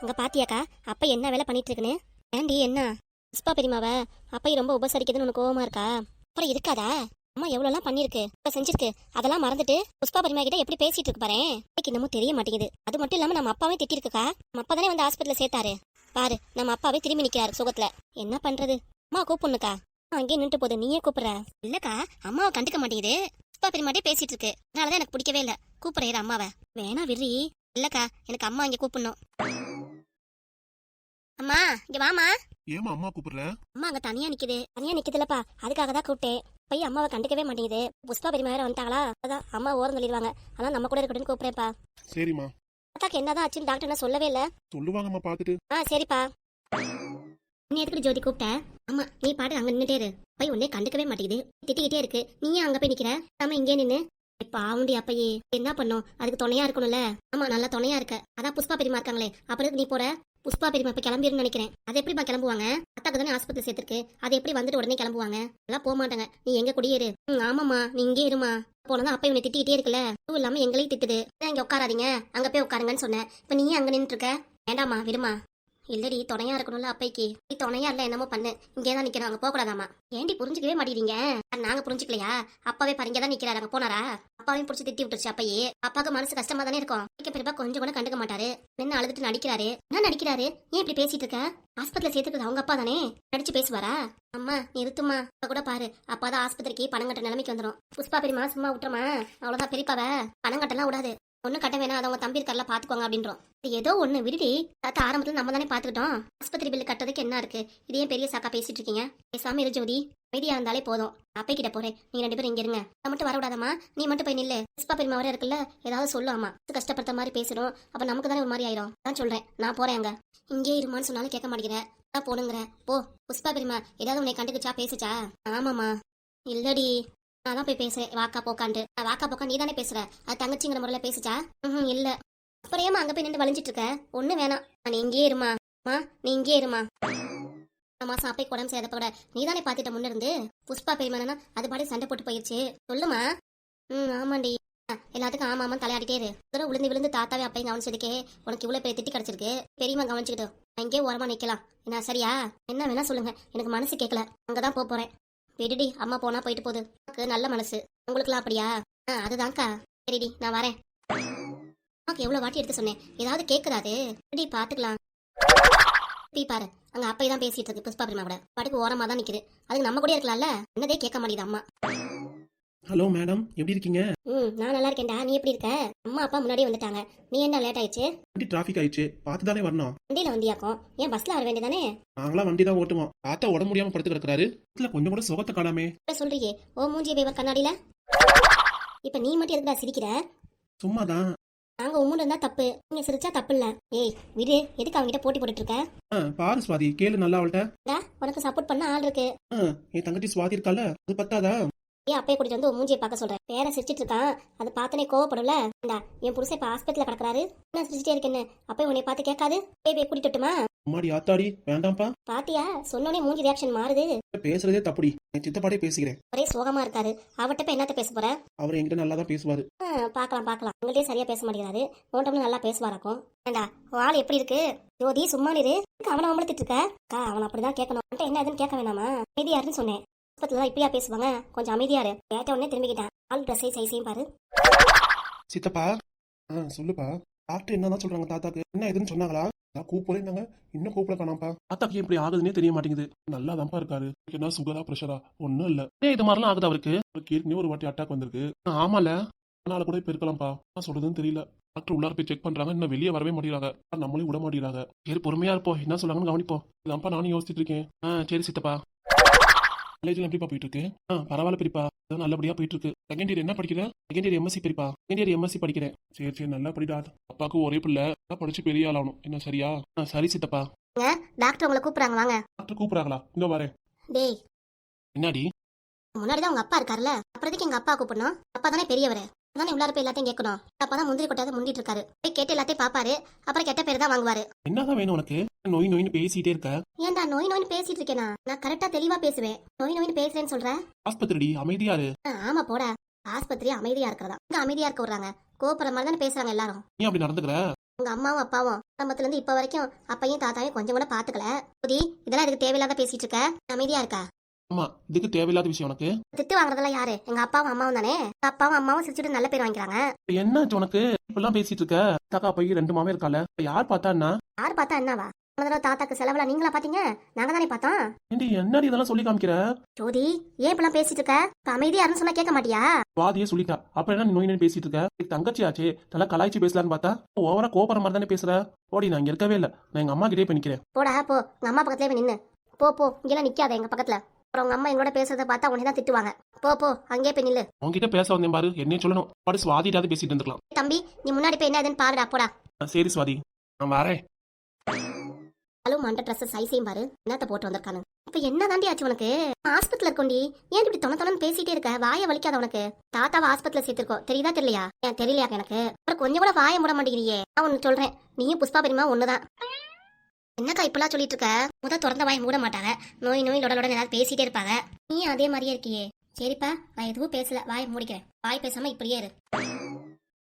அங்க பாத்தியாக்கா அப்பா என்ன வேலை பண்ணிட்டு இருக்குன்னு ஏண்டி என்ன? புஷ்பா பெரியமாவ அப்பா ரொம்ப உபசரிக்குதுன்னு உனக்கு கோவமா இருக்கா? அப்புறம் இருக்காதா? அம்மா எவ்வளோலாம் பண்ணிருக்கு இப்ப செஞ்சிருக்கு அதெல்லாம் மறந்துட்டு புஷ்பா பெரியமா கிட்ட எப்படி பேசிட்டு இருக்கு பாரு எனக்கு இன்னமும் தெரிய மாட்டேங்குது. அது மட்டும் இல்லாம நம்ம அப்பாவே திட்டிருக்குக்கா? நம்ம அப்பா தானே வந்து ஹாஸ்பிட்டலில் சேர்த்தாரு. பாரு நம்ம அப்பாவே திரும்பி நிக்கிறாரு சுகத்துல. என்ன பண்றது? அம்மா கூப்பிடணுக்கா. அங்கேயே நின்று போது நீயே கூப்பிடுற. இல்லக்கா அம்மாவை கண்டுக்க மாட்டேங்குது. புஷ்பா பெரியமாட்டே பேசிட்டு இருக்கு. அதனாலதான் எனக்கு பிடிக்கவே இல்ல. கூப்பிடுற அம்மாவை. வேணா விரி இல்லக்கா எனக்கு அம்மா இங்க கூப்பிடணும். அம்மா இங்க வாமா ஏமா அம்மா கூப்பிடுற? அம்மா அங்க தனியா நிக்குது. தனியா நிக்குதுலப்பா. அதுக்காக தான் கூப்பிட்டேன். போய் அம்மாவை கண்டுக்கவே மாட்டேங்குது. புஷ்பா பெரியமா வேற வந்துட்டாங்களா? அதான் அம்மா ஓரம் தள்ளிடுவாங்க அதான் நம்ம கூட இருக்கட்டும்னு கூப்பிடுறேன்ப்பா. சரிம்மா. அத்தாக்கு என்னதான் ஆச்சுன்னு டாக்டர் என்ன சொல்லவே இல்ல. சொல்லுவாங்கம்மா பார்த்துட்டு. ஆ சரிப்பா. நீ எதுக்கு ஜோதி கூப்பிட்ட? ஆமா நீ பாட்டு அங்க நின்னுட்டே இரு. போய் உன்னே கண்டுக்கவே மாட்டேங்குது. திட்டிக்கிட்டே இருக்கு. நீ ஏன் அங்க போய் நிக்கிற. நாம இங்கே நின்னு. இப்ப ஆவுண்டி அப்பயே. என்ன பண்ணும்? அதுக்கு துணையா இருக்கணும்ல. ஆமா நல்லா துணையா இருக்க. அதான் புஷ்பா பெரியமா இருக்காங்களே. அப்புறம் நீ போற? புஷ்பா பெரியமா இப்ப கிளம்பிருன்னு நினைக்கிறேன். அது எப்படிமா கிளம்புவாங்க? அத்தாக்கு தானே ஆஸ்பத்திரி சேர்த்திருக்கு. அது எப்படி வந்துட்டு உடனே கிளம்புவாங்க? எல்லாம் போக மாட்டாங்க. நீ எங்க குடியேறு ம் ஆமாமா நீ இங்கே இருமா. போனதான் அப்ப இவனை திட்டிக்கிட்டே இருக்குல்ல. அதுவும் இல்லாம எங்களையும் திட்டுது. "ஏன் இங்க உட்காராதீங்க. அங்க போய் உட்காருங்கன்னு சொன்னேன். இப்ப நீயே அங்க நின்னுட்டு இருக்க? வேண்டாமா விடுமா. இல்லடி துணையா இருக்கணும்ல அப்பைக்கு. நீ துணையா இல்ல என்னமோ பண்ணு. இங்கே தான் நிக்கிறாங்க போக கூடாதாமா ஏண்டி புரிஞ்சுக்கவே மாட்டேறீங்க நாங்க புரிஞ்சுக்கலையா? அப்பாவே பாருங்க தான் நிக்கிறாரு அங்க போனாரா? அப்பாவையும் பிடிச்சி திட்டி விட்டுருச்சு அப்பயே. அப்பாவுக்கு மனசு கஷ்டமா தானே இருக்கும். மிக்க பெரியப்பா கொஞ்சம் கூட கண்டுக்க மாட்டாரு. நின்று அழுதுட்டு நடிக்கிறாரு. என்ன நடிக்கிறாரு? ஏன் இப்படி பேசிட்டு இருக்க? ஆஸ்பத்திரியில சேர்த்துக்கிறது அவங்க அப்பா தானே? நடிச்சு பேசுவாரா? அம்மா நிறுத்துமா இப்ப கூட பாரு. அப்பாதான் ஆஸ்பத்திரிக்கு பணம் கட்ட நிலைமைக்கு வந்துடும் புஷ்பா பெரியமா சும்மா விட்டுறமா அவ்வளவுதான் பெரியப்பாவ. பணம் கட்டலாம் விடாது. ஒண்ணு கட்ட வேணாம் அதை உங்க தம்பி இருக்கார்ல பாத்துக்கோங்க அப்படின்றோம். ஏதோ ஒண்ணு விடுடி. தாத்தா ஆரம்பத்துல நம்ம தானே பாத்துக்கிட்டோம். ஆஸ்பத்திரி பில்லு கட்டுறதுக்கு என்ன இருக்கு? இது ஏன் பெரிய சாக்கா பேசிட்டு இருக்கீங்க? பேசாம இரு ஜோதி. அமைதியா இருந்தாலே போதும். அப்பே கிட்ட போறேன். நீங்க ரெண்டு பேரும் இங்க இருங்க. நான் மட்டும் வரவிடாதம்மா. நீ மட்டும் போய் நில்லு. புஷ்பா பெருமா வர இருக்குல்ல ஏதாவது சொல்லாமா கஷ்டப்படுத்த மாதிரி பேசணும் அப்ப நமக்கு தானே ஒரு மாதிரி ஆயிரும். தான் சொல்றேன். நான் போறேன் அங்க. இங்கே இருமான்னு சொன்னாலும் கேட்க மாட்டேங்கிற. நான் போனுங்கிற போ. புஷ்பா பெருமா ஏதாவது உன்னை கண்டுக்குச்சா? பேசுச்சா? ஆமாமா இல்லடி. நான் தான் போய் பேசுறேன் வாக்கா போக்காண்டு நான் வாக்கா போக்கா நீ தானே பேசுற அது தங்கச்சிங்கிற முறையில பேசிச்சா? ம் இல்ல. அப்புறம் ஏமா அங்க போய் நின்று வளைஞ்சிட்டு இருக்க. ஒண்ணு வேணாம் நீ இங்கேயே இருமா. மா நீ இங்கேயே இருமா. மாசம் அப்பை உடம்பு செய்யறப்ப கூட நீ தானே பாத்துட்ட முன்ன இருந்து? புஷ்பா பெரியமானா அது பாடி சண்டை போட்டு போயிருச்சு. சொல்லுமா? ம் ஆமாண்டி. எல்லாத்துக்கும் ஆமா ஆமா தலையாடிட்டே இரு. விழுந்து விழுந்து தாத்தாவே அப்பையும் கவனிச்சதுக்கே உனக்கு இவ்வளவு பெரிய திட்டி கிடைச்சிருக்கு. பெரியமா கவனிச்சுக்கிட்டோம் அங்கேயே ஓரமா நிக்கலாம் என்ன சரியா? என்ன வேணா சொல்லுங்க. எனக்கு மனசு கேட்கல அங்கதான் போக போறேன். விடுடி அம்மா போனா போயிட்டு போகுது. நல்ல மனசு. உங்களுக்குலாம் அப்படியா? ஆ அதுதான்க்கா. சரிடி நான் வரேன். அம்மாக்கு எவ்வளவு வாட்டி எடுத்து சொன்னேன். ஏதாவது கேட்குறாது விடுடி பாத்துக்கலாம். பீ பாரு. அங்க அப்பை தான் பேசிட்டு இருக்கு புஷ்பா பிரமா கூட படுக்கு ஓரமா தான் நிக்குது. அதுக்கு நம்ம கூட இருக்கலாம்ல? என்னதே கேட்க மாட்டேங்குது அம்மா. ஹலோ மேடம் எப்படி இருக்கீங்க? ம் நான் நல்லா இருக்கேன்டா. நீ எப்படி இருக்க? அம்மா அப்பா முன்னாடி வந்துட்டாங்க. நீ என்ன லேட் ஆயிடுச்சு? வண்டி டிராஃபிக் ஆயிடுச்சு. பார்த்து தானே வரணும். வண்டியில வந்தியாக்கும். ஏன் பஸ்ல வர வேண்டியதானே? நாங்களாம் வண்டி தான் ஓட்டுவோம். தாத்தா உடம்பு முடியாம படுத்து கிடக்குறாரு. இதுல கொஞ்சம் கூட சுகத்தை காணாமே. சொல்றியே ஓ மூஞ்சி பேவர் கண்ணாடியில. இப்ப நீ மட்டும் எதுக்குடா சிரிக்கிற? சும்மாதான். நாங்க உம்முன்னு இருந்தா தப்பு. நீங்க சிரிச்சா தப்பு இல்ல. ஏய் விடு. எதுக்கு அவங்கிட்ட போட்டி போட்டுட்டு இருக்க? ஆ, பாரு சுவாதி. கேளு நல்லா அவள்கிட்ட. டா, உனக்கு சப்போர்ட் பண்ண ஆள் இருக்கு. ஆ, என் தங்கச்சி சுவாதி இருக்கால. அது பத்தாதா? ஏன் அப்பயே கூட்டிட்டு வந்து மூஞ்சியை பார்க்க சொல்றேன் பேர சிரிச்சிட்டு இருக்கான். அது பார்த்தனே கோவப்படும்ல. இந்தா என் புருஷன் இப்ப ஹாஸ்பிட்டல்ல கிடக்குறாரு. என்ன சிரிச்சிட்டே இருக்கேன்னு அப்ப உன்னை பார்த்து கேட்காது. போய் போய் கூட்டிட்டு? அம்மாடி ஆத்தாடி வேண்டாம்ப்பா. பாத்தியா? சொன்னோனே மூஞ்சி ரியாக்ஷன் மாறுது. பேசுறதே தப்புடி. என் சித்தப்பாடே பேசிக்கிறேன். ஒரே சோகமா இருக்காரு. அவட்ட போய் என்னத்த பேச போற? அவர் என்கிட்ட நல்லா தான் பேசுவாரு. ஆ, பார்க்கலாம் பார்க்கலாம். உங்கள்ட்டே சரியா பேச மாட்டேங்கிறாரு. உன்கிட்ட நல்லா பேசுவாராக்கும் ஏண்டா ஆள் எப்படி இருக்கு? ஜோதி சும்மா எதுக்கு அவனை அமலத்திட்டு இருக்க? அவன் அப்படிதான் கேட்கணும். என்ன ஏதுன்னு கேட்க வேணாமா? அமைதியாருன்னு சொன்னேன். ஆஸ்பத்திரில இப்படியா பேசுவாங்க? கொஞ்சம் அமைதியாரு கேட்ட உடனே திரும்பிக்கிட்டேன். ஆள் ட்ரெஸ்ஸை சைஸையும் பாரு. சித்தப்பா ஆ சொல்லுப்பா. டாக்டர் என்னதான் சொல்றாங்க தாத்தாக்கு? என்ன எதுன்னு சொன்னாங்களா? நான் இருந்தாங்க இன்னும் கூப்பிட காணாம்ப்பா தாத்தாக்கு இப்படி ஆகுதுன்னே தெரிய மாட்டேங்குது. நல்லா தான்ப்பா இருக்காரு. என்ன சுகரா பிரஷரா ஒண்ணும் இல்ல. ஏன் இது மாதிரிலாம் ஆகுது அவருக்கு? அவருக்கு ஏற்கனவே ஒரு வாட்டி அட்டாக் வந்திருக்கு. ஆமால அதனால கூட இப்ப இருக்கலாம்ப்பா. நான் சொல்றதுன்னு தெரியல. டாக்டர் உள்ளார போய் செக் பண்றாங்க. இன்னும் வெளியே வரவே மாட்டேங்கிறாங்க. நம்மளையும் விட மாட்டேங்கிறாங்க. சரி பொறுமையா இருப்போம். என்ன சொல்றாங்கன்னு கவனிப்போம். இதான்ப்பா நானும் யோசிச்சுட்டு இருக்கேன். ஆ சரி சித்தப்பா. காலேஜ்ல எப்படிப்பா போயிட்டு இருக்கு ஆ பரவாயில்ல பெரியப்பா அதான் நல்லபடியா போயிட்டு இருக்கு செகண்ட் இயர் என்ன படிக்கிற? செகண்ட் இயர் எம்எஸ்சி பெரியப்பா செகண்ட் இயர் எம்எஸ்சி படிக்கிறேன். சரி சரி நல்லா படிடா. அப்பாவுக்கு ஒரே பிள்ளை. நல்லா படிச்சு பெரிய ஆளாகணும் என்ன சரியா? ஆ சரி சித்தப்பா. டாக்டர் உங்களை கூப்பிடுறாங்க வாங்க. டாக்டர் கூப்பிடுறாங்களா? இங்க வரேன் டேய். என்னடி? முன்னாடி தான் உங்க அப்பா இருக்காருல்ல. அப்புறத்துக்கு எங்க அப்பா கூப்பிடணும். அப்பா தானே பெரியவர். தானே உள்ளார போய் எல்லாத்தையும் கேட்கணும். அப்பா தான் முந்திரி கொட்டாத முண்டிட்டு இருக்காரு. போய் கேட்டு எல்லாத்தையும் பாப்பாரு. அப்புறம் கெட்ட பேர் தான் வாங்குவாரு. என்னதான் வேணும் உனக்கு? நோய் நோயின்னு பேசிட்டே இருக்க. ஏன்டா நோய் நோய்னு பேசிட்டு இருக்கேனா? நான் கரெக்டா தெளிவா பேசுவேன். நோய் நோய்னு பேசுறேன்னு சொல்றேன் ஆஸ்பத்திரிடி அமைதியா இரு. ஆ, ஆமா போடா. ஆஸ்பத்திரி அமைதியா இருக்கிறதா? இங்க அமைதியா இருக்க விடுறாங்க. கோபுற மாதிரி தானே பேசுறாங்க எல்லாரும். நீ அப்படி நடந்துக்கிற? உங்க அம்மாவும் அப்பாவும் ஆரம்பத்துல இருந்து இப்ப வரைக்கும் அப்பையும் தாத்தாவையும் கொஞ்சம் கூட பாத்துக்கல. புதி இதெல்லாம் இதுக்கு தேவையில்லாத பேசிட்டு இருக்க? அமைதியா இருக்கா? ஆமா இதுக்கு தேவையில்லாத விஷயம் உனக்கு. திட்டு வாங்குறதெல்லாம் யாரு? எங்க அப்பாவும் அம்மாவும் தானே? எங்க அப்பாவும் அம்மாவும் சிரிச்சுட்டு நல்ல பேர் வாங்கிக்கிறாங்க. என்னாச்சு உனக்கு? இப்பெல்லாம் பேசிட்டு இருக்க? தாக்கா போய் ரெண்டு மாமே இருக்கால. யார் பார்த்தான்னா யார் பார்த்தா என்னவா? தடவை தாத்தாக்கு செலவுல நீங்களா பாத்தீங்க நாங்க தானே பார்த்தோம். ஏண்டி என்னடி இதெல்லாம் சொல்லி காமிக்கிற? ஜோதி ஏன் இப்பெல்லாம் பேசிட்டு இருக்க? இப்ப அமைதியா இருன்னு சொன்னா கேட்க மாட்டியா? வாதியே சொல்லிட்டா. அப்ப என்ன நோய் நோய் பேசிட்டு இருக்க? தங்கச்சி ஆச்சே நல்லா கலாய்ச்சி பேசலான்னு பார்த்தா ஓவரா கோபுற மாதிரி தானே பேசுற? ஓடி நான் இங்க இருக்கவே இல்ல. நான் எங்க அம்மா கிட்டே போய் நிக்கிறேன். போடா போ. உங்க அம்மா பக்கத்துலயே போய் நின்னு. போ போ. இங்கெல்லாம் நிக்காத எங்க பக்கத்துல. அப்புறம் உங்க அம்மா எங்களோட பேசுறத பார்த்தா உடனே தான் திட்டுவாங்க. போ போ அங்கேயே போய் நில்லு. உன்கிட்ட பேச வந்தேன் பாரு என்னையும் சொல்லணும். பாடு சுவாதிட்டாவது பேசிட்டு இருந்துக்கலாம். தம்பி நீ முன்னாடி போய் என்ன ஏதுன்னு பாருடா போடா. சரி சுவாதி. நான் வரேன். அளவு மண்ட ட்ரெஸ் சைஸையும் பாரு. என்னத்த போட்டு வந்திருக்கானு. இப்ப என்ன தாண்டி ஆச்சு உனக்கு? ஹாஸ்பிட்டல் இருக்கோண்டி. ஏன் இப்படி தொண தொணன்னு பேசிட்டே இருக்க? வாய வலிக்காத உனக்கு. தாத்தாவை ஹாஸ்பிட்டல் சேர்த்திருக்கோம் தெரியுதா தெரியலையா? ஏன் தெரியலையா எனக்கு? அப்புறம் கொஞ்சம் கூட வாய மூட மாட்டேங்கிறியே. நான் ஒன்னு சொல்றேன். நீயும் புஷ்பா பெரியமா ஒண்ணுதான். என்னக்கா இப்பெல்லாம் சொல்லிட்டு இருக்க? முத திறந்த வாய் மூட மாட்டாங்க. நோய் நோய் லொடலோட ஏதாவது பேசிட்டே இருப்பாங்க. நீ அதே மாதிரியே இருக்கியே. சரிப்பா நான் எதுவும் பேசல. வாயை மூடிக்கிறேன். வாய் பேசாம இப்படியே இரு.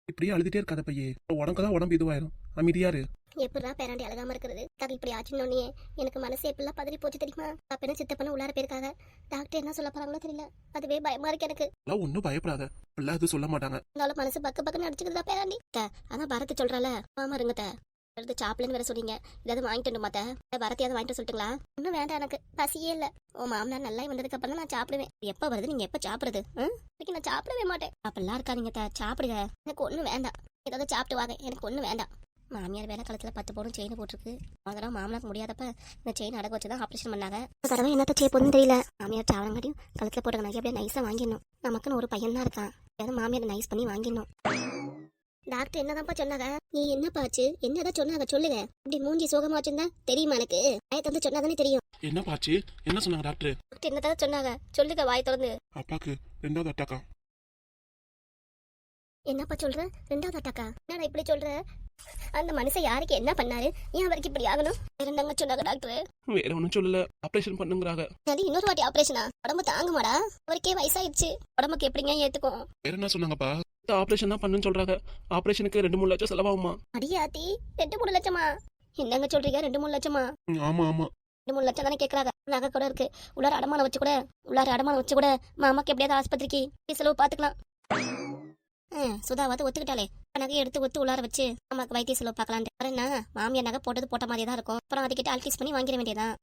இப்படியே அழுதுட்டே இருக்காத பையே. உனக்கு தான் உடம்பு இதுவாயிரும். அமைதியா இரு. எப்படா பேராண்டி அழகாம இருக்கிறது? தக இப்படி ஆச்சுன்னொன்னே எனக்கு மனசு எப்படிலாம் பதறி போச்சு தெரியுமா? அப்பனும் சித்தப்பனும் உள்ளார போயிருக்காங்க? டாக்டர் என்ன சொல்ல போறாங்களோ தெரியல. அதுவே பயமா இருக்கு எனக்கு. எல்லாம் ஒன்றும் பயப்படாத. எல்லாம் எதுவும் சொல்ல மாட்டாங்க. இருந்தாலும் மனசு பக்க பக்கம் அடிச்சுக்கிறதா பேராண்டி. த, அதான் பரத் சொல்றால. ஆமா இருங்க. அடுத்து சாப்பிடுன்னு வேற சொன்னீங்க. ஏதாவது வாங்கிட்டு வந்து மாத்த பரத்தையாவது வாங்கிட்டு சொல்லிட்டுங்களா? இன்னும் வேண்டாம் எனக்கு. பசியே இல்ல. ஓ மாமனார் நல்லா வந்ததுக்கு அப்புறம் நான் சாப்பிடுவேன். எப்ப வருது? நீங்க எப்ப சாப்பிடுறது? இன்னைக்கு நான் சாப்பிடவே மாட்டேன். அப்படிலாம் இருக்காதீங்க சாப்பிடுங்க. எனக்கு ஒண்ணும் வேண்டாம். ஏதாவது சாப்பிட்டு வாங்க. எனக்கு ஒண்ணும் வேண்டாம். மாமியார் வேலை காலத்துல பத்து பவுன் செயின் போட்டிருக்கு. அதெல்லாம் மாமனாருக்கு முடியாதப்ப இந்த செயின் அடக்க வச்சு தான் ஆப்ரேஷன் பண்ணாங்க தடவை என்னத்த செய்ய போதுன்னு தெரியல. மாமியார் சாவரங்காட்டியும் கழுத்துல போட்டு நகை அப்படியே நைஸா வாங்கிடணும். நமக்குன்னு ஒரு பையன் தான் இருக்கான். ஏதாவது மாமியார் நைஸ் பண்ணி வாங்கிடணும். டாக்டர் என்னதான்ப்பா சொன்னாங்க? நீ என்னப்பா ஆச்சு? என்னதான் சொன்னாங்க? சொல்லுங்க. இப்படி மூஞ்சி சோகமா வச்சிருந்தா தெரியுமா எனக்கு? வாய் திறந்து சொன்னாதானே தெரியும். என்ன பாச்சு என்ன சொன்னாங்க டாக்டர்? டாக்டர் என்னதான் சொன்னாங்க? சொல்லுங்க வாய் திறந்து. அப்பாக்கு ரெண்டாவது அட்டாக்கா. என்னப்பா சொல்ற? ரெண்டாவது அட்டாக்கா? என்னடா இப்படி சொல்ற? அந்த மனுஷன் யாருக்கு என்ன பண்ணாரு? ஏன் அவருக்கு இப்படி ஆகணும்? என்னங்க சொன்னாங்க டாக்டர்? வேற ஒன்றும் சொல்லல. ஆப்ரேஷன் பண்ணுங்கிறாங்க. அது இன்னொரு வாட்டி ஆபரேஷனா? உடம்பு தாங்குமாடா? அவருக்கே வயசாயிடுச்சு. உடம்புக்கு எப்படிங்க ஏத்துக்கும்? வேற என்ன சொன்னாங்கப்பா? ஆப்ரேஷன் தான் பண்ணுன்னு சொல்றாங்க. ஆப்ரேஷனுக்கு ரெண்டு மூணு லட்சம் செலவாகுமா? அடியாத்தி ரெண்டு மூணு லட்சமா? என்னங்க சொல்றீங்க ரெண்டு மூணு லட்சமா? ஆமா ஆமா. ரெண்டு மூணு லட்சம் தானே கேட்கறாங்க நகை கூட இருக்கு. உள்ளார அடமானம் வச்சு கூட உள்ளார அடமானம் வச்சு கூட மாமாக்கு எப்படியாவது ஆஸ்பத்திரிக்கு செலவு பார்த்துக்கலாம் ஆ, சுதாவாவது ஒத்துக்கிட்டாலே நகையை எடுத்து ஒத்து உள்ளார வச்சு நமக்கு வைத்திய செலவு என்ன? மாமியார் நகை போட்டது போட்ட மாதிரியே தான் இருக்கும். அப்புறம் அதுக்கிட்ட அல்டிஸ் பண்ணி வாங்கிட வேண்டியதான்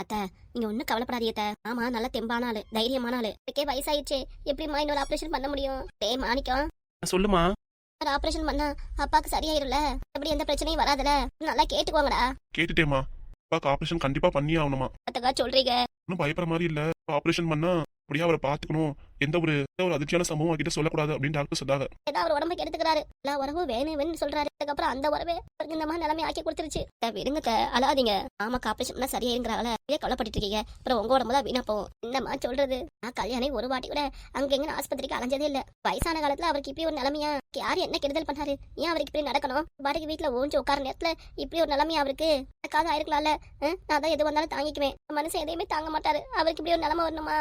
அத்தை நீங்க ஒன்றும் கவலைப்படாதீங்க அத்தை. ஆமா நல்ல தெம்பான ஆளு தைரியமான ஆளு. இதுக்கே வயசாயிடுச்சு. எப்படிம்மா இன்னொரு ஆபரேஷன் பண்ண முடியும்? டேய் மாணிக்கம். சொல்லுமா ஆபரேஷன் பண்ணா அப்பாக்கு சரியாயிரும்ல? எப்படி எந்த பிரச்சனையும் வராதுல? நல்லா கேட்டுக்கோங்கடா. கேட்டுட்டேமா அப்பாக்கு ஆப்ரேஷன் கண்டிப்பா பண்ணியே ஆகணுமா. அத்தக்கா சொல்றீங்க. ஒன்றும் பயப்படுற மாதிரி இல்ல. ஆப்ரேஷன் பண்ணா அப்படியே அவரை பாத்துக்கணும் எந்த ஒரு ஒரு அதிர்ச்சியான சம்பவம் கிட்ட சொல்லக்கூடாது அப்படின்னு டாக்டர் சொன்னாங்க. ஏதோ அவர் உடம்புக்கு எடுத்துக்கிறாரு எல்லா உறவும் வேணும் வேணும்னு சொல்றாரு. அதுக்கப்புறம் அந்த உறவே அவருக்கு இந்த மாதிரி நிலைமை ஆக்கி கொடுத்துருச்சு. விருங்க விடுங்க அழாதீங்க. ஆமா ஆபரேஷன் சரியா சரியாயிருங்கிறாங்கள இதே கவலைப்பட்டு இருக்கீங்க அப்புறம் உங்க உடம்பு தான் வீணா போகும். என்னம்மா சொல்றது? நான் கல்யாணம் ஒரு வாட்டி கூட அங்க எங்க ஆஸ்பத்திரிக்கு அலைஞ்சதே இல்ல. வயசான காலத்துல அவருக்கு இப்படி ஒரு நிலைமையா? யார் என்ன கெடுதல் பண்ணாரு? ஏன் அவருக்கு இப்படி நடக்கணும்? பாட்டுக்கு வீட்டுல ஓஞ்சு உட்கார நேரத்துல இப்படி ஒரு நிலைமையா அவருக்கு? காது ஆயிருக்கலாம்ல. நான் தான் எது வந்தாலும் தாங்கிக்குவேன். மனுஷன் எதையுமே தாங்க மாட்டாரு. அவருக்கு இப்படி ஒரு நிலைமை வரணுமா?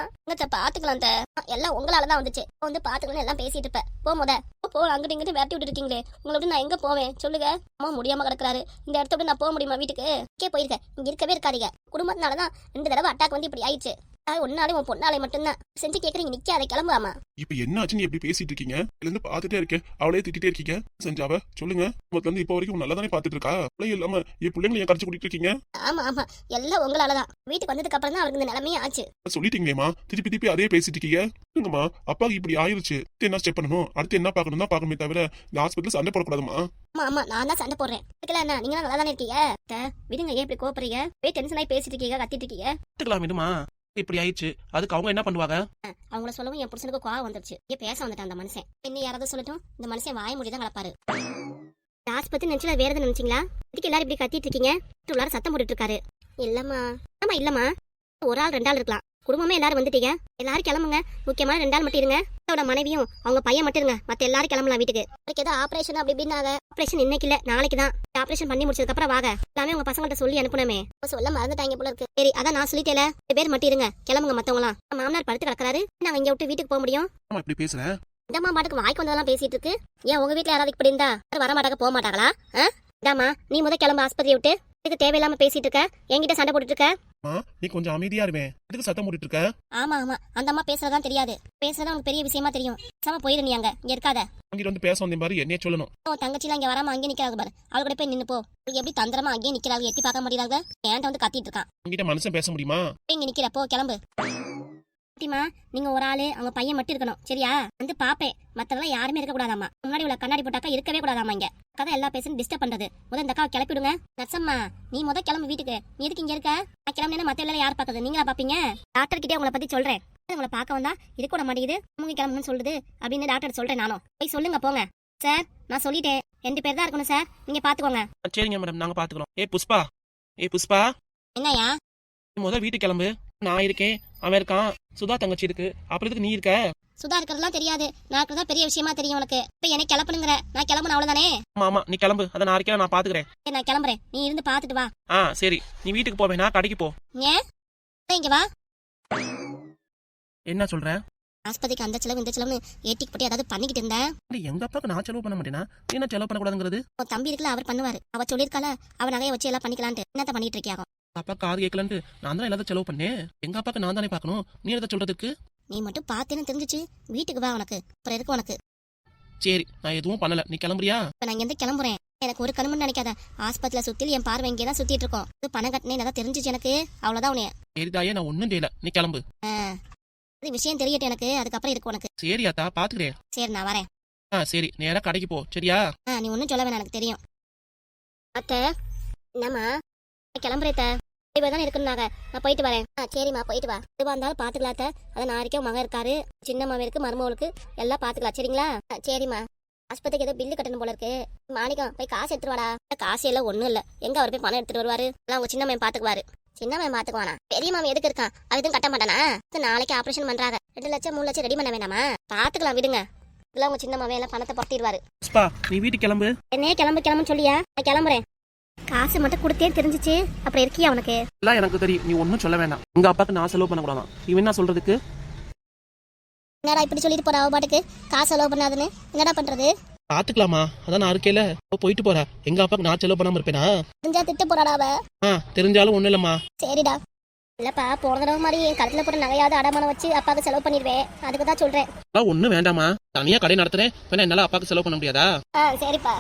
பாத்துக்கலாம் எல்லாம் எல்லாம் உங்களாலதான் வந்துச்சு. வந்து பாத்துக்கணும் எல்லாம் பேசிட்டு இருப்ப. போ முத. போ, அங்கிட்டு இங்கிட்டு விரட்டி விட்டு இருக்கீங்களே. உங்களை விட்டு நான் எங்க போவேன்? சொல்லுங்க. அம்மா முடியாம கிடக்குறாரு. இந்த இடத்த விட்டு நான் போக முடியுமா வீட்டுக்கு? இங்கே போயிருக்க இங்க இருக்கவே இருக்காதீங்க. குடும்பத்தினாலதான் ரெண்டு தடவை அட்டாக் வந்து இப்படி ஆயிடுச்சு. அது ஒன்னாலே உன் பொண்ணாலே மட்டும்தான். செஞ்சு கேக்குறீங்க நிக்காத கிளம்புவாமா? இப்ப என்ன ஆச்சு நீ எப்படி பேசிட்டு இருக்கீங்க? இதுல இருந்து பாத்துட்டே இருக்கேன். அவளே திட்டிட்டே இருக்கீங்க. செஞ்சாவ சொல்லுங்க. முதல்ல இருந்து இப்போ வரைக்கும் நல்லா தானே பாத்துட்டு இருக்கா? பிள்ளை இல்லாம என் பிள்ளைங்களை ஏன் கடிச்சு கூட்டிட்டு இருக்கீங்க? ஆமா ஆமா. எல்லாம் உங்களாலதான் வீட்டுக்கு வந்ததுக்கு அப்புறம் தான் அவருக்கு இந்த நிலைமையே ஆச்சு. சொல்லிட்டீங்களேமா திருப்பி திருப்பி அதே பேசிட்டு இருக்கீங்க. இல்லைங்கம்மா அப்பாவுக்கு இப்படி ஆயிருச்சு. என்ன ஸ்டெப் பண்ணணும்? அடுத்து என்ன பார்க்கணும் தான் பார்க்கணுமே தவிர இந்த ஹாஸ்பிட்டல் சண்டை போடக்கூடாதுமா ஆமா ஆமா. நான் தான் சண்டை போடுறேன். இதுக்கெல்லாம் என்ன நீங்க நல்லா தானே இருக்கீங்க விடுங்க ஏன் இப்படி கோபப்படுறீங்க போய் டென்ஷன் ஆகி பேசிட்டு இருக்கீங்க கத்திட்டு இருக்கீங்க? பார்த்துக்கலாம் விடுமா? இப்படி ஆயிடுச்சு. அதுக்கு அவங்க என்ன பண்ணுவாங்க? அவங்கள சொல்லவும் என் புருஷனுக்கு கோவம் வந்துருச்சு. ஏன் பேச வந்துட்டான் அந்த மனுஷன். இன்னும் யாராவது சொல்லட்டும் இந்த மனுஷன் வாய முடிதான் கலப்பாரு. ஆஸ்பத்திரி நினைச்சுல வேற எதுவும் நினைச்சீங்களா? இதுக்கு எல்லாரும் இப்படி கத்திட்டு இருக்கீங்க? உள்ளார சத்தம் போட்டுட்டு இருக்காரு. இல்லம்மா. ஆமா இல்லம்மா. ஒரு ஆள் ரெண்டு ஆள் இருக்கலாம். குடும்பமே எல்லாரும் வந்துட்டீங்க. எல்லாரும் கிளம்புங்க. முக்கியமான ரெண்டு ஆள் மட்டும் இருங்க. அவரோட மனைவியும் அவங்க பையன் மட்டும் இருங்க. மத்த எல்லாரும் கிளம்பலாம் வீட்டுக்கு. அதுக்கு ஏதோ ஆபரேஷன் அப்படி இப்படின்னாங்க ஆபரேஷன் இன்னைக்கு இல்ல நாளைக்கு தான். ஆபரேஷன் பண்ணி முடிச்சதுக்கு அப்புறம் வாங்க. எல்லாமே உங்க பசங்கள்ட்ட சொல்லி அனுப்பணுமே இப்ப சொல்ல மறந்துட்டாங்க போல இருக்கு. சரி அதான் நான் சொல்லிட்டேல. ரெண்டு பேர் மட்டும் இருங்க. கிளம்புங்க மத்தவங்களாம் மாமனார் படுத்து கிடக்குறாரு. நாங்க இங்க விட்டு வீட்டுக்கு போக முடியும்? ஆமா இப்படி பேசுறேன் இந்தம்மா பாட்டுக்கு வாய்க்கு வந்ததெல்லாம் பேசிட்டு இருக்கு. ஏன் உங்க வீட்ல யாராவது இப்படி இருந்தா? யாரும் வர மாட்டாங்க போக மாட்டாங்களா? ஆ? இந்தாம்மா நீ முத கிளம்பு ஆஸ்பத்திரி விட்டு. இதுக்கு தேவையில்லாம பேசிட்டு இருக்க? என்கிட்ட சண்டை போட்டுட்டு இருக்க? அம்மா நீ கொஞ்சம் அமைதியா இருவேன். எதுக்கு சத்தம் போட்டுட்டு இருக்க? ஆமா ஆமா. அந்த அம்மா பேசுறதுதான் தெரியாது. பேசுறதா உனக்கு பெரிய விஷயமா தெரியும். சம போயிரு நீ அங்க. இங்க இருக்காத. அங்கிட்டு வந்து பேச வந்த மாதிரி என்னைய சொல்லணும். உன் தங்கச்சிலாம் இங்க வராம அங்கே நிக்கிறாங்க பாரு. அவள் கூட போய் நின்னு போ. அவளுக்கு எப்படி தந்திரமா அங்கேயே நிக்கிறாங்க எட்டி பார்க்க முடியறாங்க? ஏன்ட்ட வந்து கத்திட்டு இருக்கான். அங்கிட்ட மனுஷன் பேச முடியுமா? இங்க நிக்கிற போ கிளம்பு. பாட்டிமா நீங்க ஒரு ஆளு அவங்க பையன் மட்டும் இருக்கணும் சரியா? வந்து பாப்பேன். மத்தவங்க யாருமே இருக்க கூடாதாமா முன்னாடி உள்ள கண்ணாடி போட்டாக்கா இருக்கவே கூடாதாமா இங்க. கதை எல்லா பேசும் டிஸ்டர்ப் பண்றது. முத இந்த அக்காவை கிளப்பிடுங்க. நர்சம்மா நீ முத கிளம்பு வீட்டுக்கு. நீ எதுக்கு இங்க இருக்க? நான் கிளம்புனா மத்த எல்லாம் யார் பாக்குறது நீங்களா பாப்பீங்க? டாக்டர் கிட்டே உங்களை பத்தி சொல்றேன். உங்களை பார்க்க வந்தா இது கூட மாட்டேங்குது. அவங்க கிளம்புன்னு சொல்லுது அப்படின்னு டாக்டர் சொல்றேன் நானும். போய் சொல்லுங்க போங்க. சார் நான் சொல்லிட்டேன். ரெண்டு பேர் தான் இருக்கணும் சார் நீங்க பாத்துக்கோங்க. சரிங்க மேடம் நாங்க பாத்துக்கிறோம். ஏ புஷ்பா. ஏ புஷ்பா. என்னய்யா? நீ முத வீட்டுக்கு கிளம்பு. நான் இருக்கேன். அவன் இருக்கான். சுதா தங்கச்சி இருக்கு. அப்புறம் எதுக்கு நீ இருக்க? சுதா இருக்கிறதுலாம் தெரியாது. நான் இருக்கிறதா பெரிய விஷயமா தெரியும் உனக்கு. இப்ப என்ன கிளப்புனுங்கிற. நான் கிளம்புன அவ்வளவுதானே? ஆமா ஆமா. நீ கிளம்பு. அதை நான் இருக்கேன் நான் பாத்துக்கிறேன். சரி, நான் கிளம்புறேன். நீ இருந்து பாத்துட்டு வா. ஆ சரி. நீ வீட்டுக்கு போவேன் நான் கடைக்கு போ. ஏன்? இங்க வா. என்ன சொல்ற? ஆஸ்பத்திரிக்கு அந்த செலவு இந்த செலவுன்னு ஏட்டிக்கு போட்டு ஏதாவது பண்ணிக்கிட்டு இருந்தேன் நீ எங்க அப்பாக்கு நான் செலவு பண்ண மாட்டேனா? நீ என்ன செலவு பண்ணக்கூடாதுங்கிறது? உன் தம்பி இருக்குல்ல அவர் பண்ணுவாரு. அவ சொல்லிருக்கால அவ நகையை வச்சு எல்லாம் பண்ணிக்கலான்ட்டு. என்னத்த பண்ணிட்டு இருக்கியாகும்? அப்பா காது கேட்கலன்ட்டு நான் தான் எல்லாத்தையும் செலவு பண்ணேன்? எங்க அப்பாக்கு நான் தானே பார்க்கணும் நீ எதை சொல்றதுக்கு? நீ மட்டும் பார்த்தேன்னு தெரிஞ்சுச்சு. வீட்டுக்கு வா உனக்கு. அப்புறம் இருக்கு உனக்கு? சரி நான் எதுவும் பண்ணல. நீ கிளம்புறியா? இப்ப நான் இங்க கிளம்புறேன். எனக்கு ஒரு கணுமன்னு நினைக்காத ஆஸ்பத்திரியில சுத்தி என் பார்வை இங்கே தான் சுத்திட்டு இருக்கோம். இது பணம் கட்டினே நல்லா தெரிஞ்சிச்சு எனக்கு? அவ்வளவுதான் உனைய சரி தாயே நான் ஒன்னும் செய்யல. நீ கிளம்பு. இது விஷயம் தெரியட்டும் எனக்கு. அதுக்கப்புறம் இருக்கு உனக்கு. சரி அத்தா பாத்துக்கிறேன். சரி நான் வரேன். ஆ சரி. நேரா கடைக்கு போ. சரியா? ஆ நீ ஒன்றும் சொல்ல வேணாம். எனக்கு தெரியும். அத்தை என்னம்மா? கிளம்புறேத்த இவ தானே இருக்குன்னாங்க நான் போயிட்டு வரேன். ஆ சரிம்மா போயிட்டு வா. எதுவாக இருந்தாலும் பார்த்துக்கலாம் அத்தை அதான் நாளைக்கே மகன் இருக்காரு. சின்ன மகன் இருக்கு மருமகளுக்கு எல்லாம் பார்த்துக்கலாம் சரிங்களா? ஆ, சரிம்மா. ஆஸ்பத்திரிக்கு ஏதோ பில்லு கட்டணும் போல இருக்கு. மாணிக்கம் போய் காசு எடுத்துட்டு வாடா. காசு எல்லாம் ஒன்றும் இல்லை. எங்க அவர் போய் பணம் எடுத்துட்டு வருவாரு? எல்லாம் உங்க சின்ன மகன் பார்த்துக்குவாரு சின்ன மகன் பார்த்துக்குவானா பெரிய மாமன் எதுக்கு இருக்கான்? அவன் எதுவும் கட்ட மாட்டானா? இது நாளைக்கு ஆபரேஷன் பண்றாங்க. ரெண்டு லட்சம் மூணு லட்சம் ரெடி பண்ண வேண்டாமா? பார்த்துக்கலாம் விடுங்க. இதெல்லாம் உங்க சின்ன மகன் எல்லாம் பணத்தை பொட்டிடுவாரு புஷ்பா நீ வீட்டுக்கு கிளம்பு. என்னையே கிளம்பு கிளம்புன்னு சொல்லியா? நான் கிளம்புறேன். காசு மட்டும் கொடுத்தே தெரிஞ்சிச்சு. அப்புறம் இருக்கியா உனக்கு? எல்லாம் எனக்கு தெரியும். நீ ஒன்னும் சொல்ல வேண்டாம் உங்க அப்பாக்கு நான் செலவு பண்ணக்கூடாதான். இவன் என்ன சொல்றதுக்கு? என்னடா இப்படி சொல்லிட்டு போறா அவ பாட்டுக்கு? காசு செலவு பண்ணாதுன்னு. என்னடா பண்றது? பாத்துக்கலாமா. அதான் நான் இருக்கேல போயிட்டு போறா. எங்க அப்பாக்கு நான் செலவு பண்ணாம இருப்பேனா? தெரிஞ்சா திட்டு போறாடா அவ. ஆ தெரிஞ்சாலும் ஒண்ணும் இல்லம்மா. சரிடா. இல்லப்பா போன தடவை மாதிரி என் கழுத்துல போட்டு நகையாவது அடமானம் வச்சு அப்பாவுக்கு செலவு பண்ணிடுவேன் அதுக்கு தான் சொல்றேன். அதான் ஒண்ணும் வேண்டாமா தனியா கடை நடத்துறேன். என்னால அப்பாக்கு செலவு பண்ண முடியாதா? ஆ சரிப்பா.